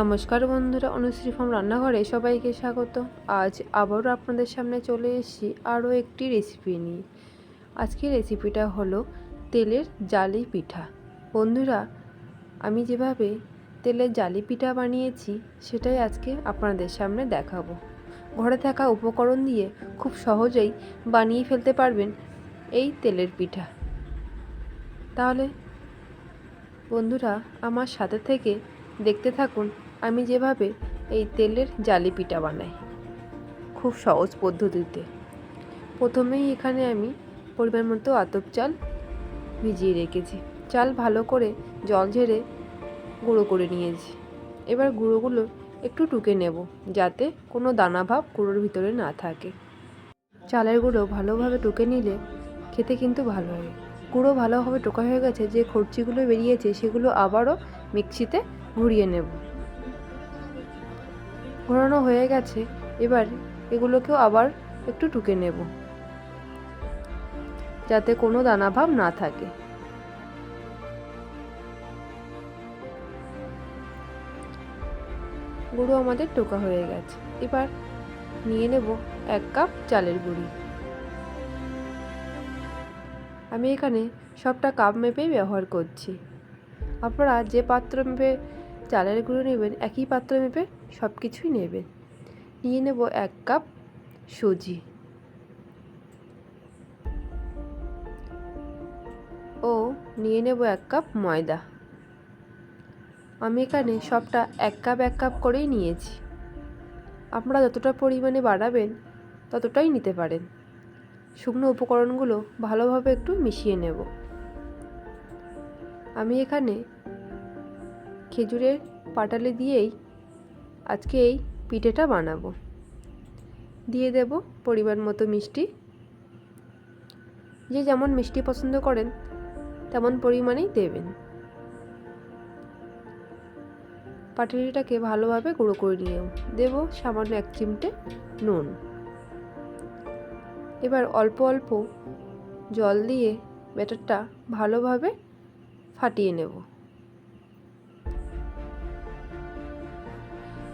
নমস্কার বন্ধুরা, অনুশ্রী ফার্ম রান্নাঘরে সবাইকে স্বাগত। আজ আবারও আপনাদের সামনে চলে এসেছি আরও একটি রেসিপি নিয়ে। আজকের রেসিপিটা হলো তেলের জালি পিঠা। বন্ধুরা, আমি যেভাবে তেলের জালি পিঠা বানিয়েছি, সেটাই আজকে আপনাদের সামনে দেখাবো। ঘরে থাকা উপকরণ দিয়ে খুব সহজেই বানিয়ে ফেলতে পারবেন এই তেলের পিঠা। তাহলে বন্ধুরা, আমার সাথে থেকে দেখতে থাকুন আমি যেভাবে এই তেলের জালি পিঠা বানাই, খুব সহজ পদ্ধতিতে। প্রথমেই এখানে আমি পরিমাণ মতো আতপ চাল ভিজিয়ে রেখেছি। চাল ভালো করে জল ঝেড়ে গুঁড়ো করে নিয়েছি। এবার গুঁড়োগুলো একটু টুকে নেব, যাতে কোনো দানা ভাব গুঁড়োর ভিতরে না থাকে। চালের গুঁড়ো ভালোভাবে টুকে নিলে খেতে কিন্তু ভালো হয়। গুঁড়ো ভালোভাবে টোকা হয়ে গেছে, যে খরচিগুলো বেরিয়েছে সেগুলো আবারও মিক্সিতে ঘুরিয়ে নেব। ঘোরানো হয়ে গেছে, এবার এগুলোকেও আবার একটু টুকে নেব। যাতে কোনো দানাভাব না থাকে। গুঁড়ো আমাদের টোকা হয়ে গেছে। এবার নিয়ে নেব এক কাপ চালের গুঁড়ি। আমি এখানে সবটা কাপ মেপেই ব্যবহার করছি। আপনারা যে পাত্র মেপে চালের গুঁড়ো নেবেন, একই পাত্র মেপে সব কিছুই নেবেন নিয়ে নেব এক কাপ সুজি। ও, নিয়ে নেব এক কাপ ময়দা। আমি এখানে সবটা এক কাপ এক কাপ করেই নিয়েছি। আপনারা যতটা পরিমাণে বাড়াবেন, ততটাই নিতে পারেন। শুকনো উপকরণগুলো ভালোভাবে একটু মিশিয়ে নেব। আমি এখানে খেজুরের পাটালি দিয়েই আজকে এই পিঠেটা বানাবো। দিয়ে দেব পরিমাণ মতো মিষ্টি। যে যেমন মিষ্টি পছন্দ করেন, তেমন পরিমাণেই দেবেন। পাটালিটাকে ভালোভাবে গুঁড়ো করে নিয়েও দেব সামান্য এক চিমটে নুন। এবার অল্প অল্প জল দিয়ে ব্যাটারটা ভালোভাবে ফাটিয়ে নেব।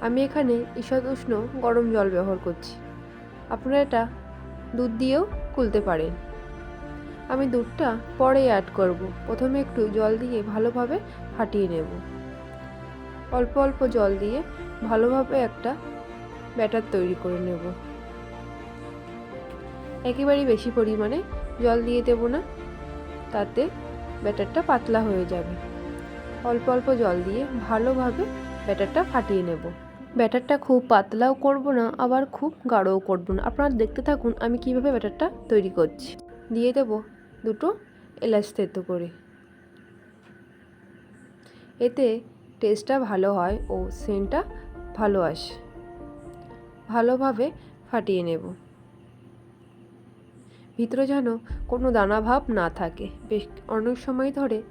আমি এখানে ঈষৎ উষ্ণ গরম জল ব্যবহার করছি। আপনারা এটা দুধ দিয়েও কুলতে পারেন। আমি দুধটা পরে অ্যাড করব। প্রথমে একটু জল দিয়ে ভালোভাবে ফাটিয়ে নেব। অল্প অল্প জল দিয়ে ভালোভাবে একটা ব্যাটার তৈরি করে নেব। একেবারেই বেশি পরিমাণে জল দিয়ে দেব না, তাতে ব্যাটারটা পাতলা হয়ে যাবে। অল্প অল্প জল দিয়ে ভালোভাবে ব্যাটারটা ফাটিয়ে নেব। ব্যাটারটা খুব পাতলাও করব না, আবার খুব গাঢ়ও করব না। আপনারা দেখতে থাকুন আমি কীভাবে ব্যাটারটা তৈরি করছি। দিয়ে দেব দুটো এলাচ তেতো করে। এতে টেস্টটা ভালো হয় ও সেন্টটা ভালো আসে। ভালোভাবে ফাটিয়ে নেব। ভিতরে যেন কোনো দানা ভাব না থাকে। বেশ অনেক সময় ধরে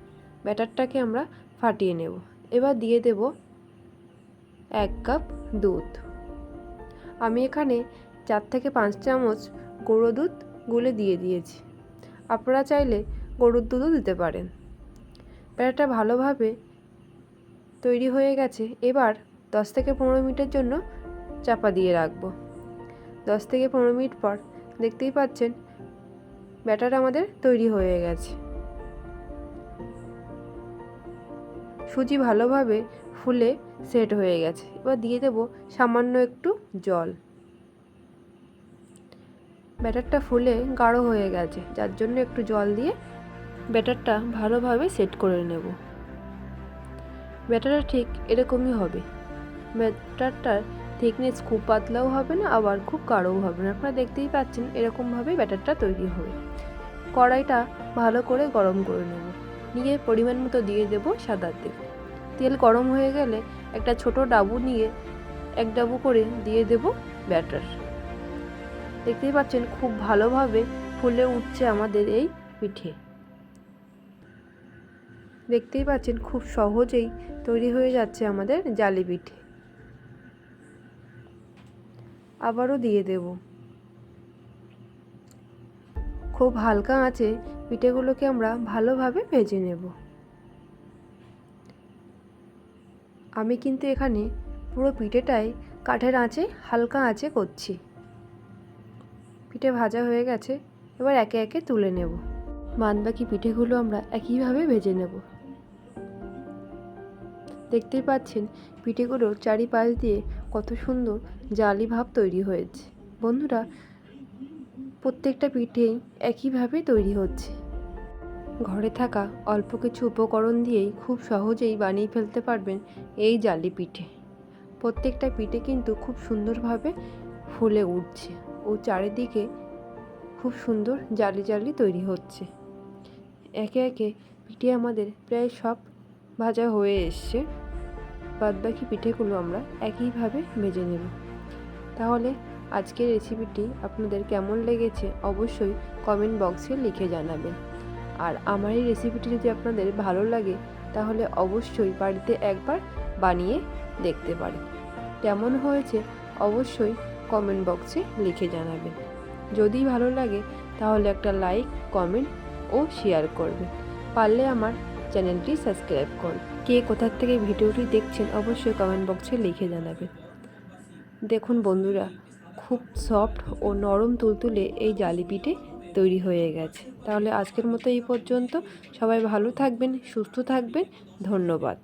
ব্যাটারটাকে আমরা ফাটিয়ে নেব। এবার দিয়ে দেব এক কাপ দুধ। আমি এখানে চার থেকে পাঁচ চামচ গরুর দুধ গুলে দিয়ে দিয়েছি। আপনারা চাইলে গরুর দুধও দিতে পারেন। ব্যাটারটা ভালোভাবে তৈরি হয়ে গেছে। এবার দশ থেকে পনেরো মিনিটের জন্য চাপা দিয়ে রাখব। দশ থেকে পনেরো মিনিট পর দেখতেই পাচ্ছেন ব্যাটার আমাদের তৈরি হয়ে গেছে। সুজি ভালোভাবে ফুলে সেট হয়ে গেছে। এবার দিয়ে দেব সামান্য একটু জল। ব্যাটারটা ফুলে গাঢ় হয়ে গেছে, যার জন্য একটু জল দিয়ে ব্যাটারটা ভালোভাবে সেট করে নেব। ব্যাটারটা ঠিক এরকমই হবে। ব্যাটারটার থিকনেস খুব পাতলাও হবে না, আবার খুব গাঢ়ও হবে না। আপনারা দেখতেই পাচ্ছেন এরকমভাবেই ব্যাটারটা তৈরি হবে। কড়াইটা ভালো করে গরম করে নেব। নিয়ে পরিমাণ মতো দিয়ে দেব সাদা তেল। তেল গরম হয়ে গেলে একটা ছোট ডাবু নিয়ে এক ডাবু করে দিয়ে দেব ব্যাটার। দেখতেই পাচ্ছেন খুব ভালোভাবে ফুলে উঠছে আমাদের এই পিঠে। দেখতেই পাচ্ছেন খুব সহজেই তৈরি হয়ে যাচ্ছে আমাদের জালি পিঠে। আবারও দিয়ে দেব। খুব হালকা আঁচে পিঠেগুলোকে আমরা ভালোভাবে ভেজে নেব। আমি কিন্তু এখানে পুরো পিঠেটাই কাঠের আঁচে, হালকা আঁচে করছি। পিঠে ভাজা হয়ে গেছে, এবার একে একে তুলে নেব। বাদবাকি পিঠেগুলো আমরা একইভাবে ভেজে নেব। দেখতেই পাচ্ছেন পিঠেগুলোর চারিপাশ দিয়ে কত সুন্দর জালি ভাব তৈরি হয়েছে। বন্ধুরা প্রত্যেকটা পিঠেই একইভাবে তৈরি হচ্ছে। ঘরে থাকা অল্প কিছু উপকরণ দিয়েই খুব সহজেই বানিয়ে ফেলতে পারবেন এই জালি পিঠে। প্রত্যেকটা পিঠে কিন্তু খুব সুন্দরভাবে ফুলে উঠছে ও চারিদিকে খুব সুন্দর জালি জালি তৈরি হচ্ছে। একে একে পিঠে আমাদের প্রায় সব ভাজা হয়ে এসছে। বাদবাকি পিঠেগুলো আমরা একইভাবে ভেজে নেব। তাহলে আজকের রেসিপিটি আপনাদের কেমন লেগেছে অবশ্যই কমেন্ট বক্সে লিখে জানাবেন। আর আমার এই রেসিপিটি যদি আপনাদের ভালো লাগে, তাহলে অবশ্যই বাড়িতে একবার বানিয়ে দেখতে পারেন। কেমন হয়েছে অবশ্যই কমেন্ট বক্সে লিখে জানাবেন। যদি ভালো লাগে, তাহলে একটা লাইক কমেন্ট ও শেয়ার করবেন। পারলে আমার চ্যানেলটি সাবস্ক্রাইব করুন কে কোথার থেকে ভিডিওটি দেখছেন, অবশ্যই কমেন্ট বক্সে লিখে জানাবেন। দেখুন বন্ধুরা খুব সফট ও নরম তুলতুলে এই জালি পিঠে তৈরি হয়ে গেছে। তাহলে আজকের মতো এই পর্যন্ত। সবাই ভালো থাকবেন, সুস্থ থাকবেন। ধন্যবাদ।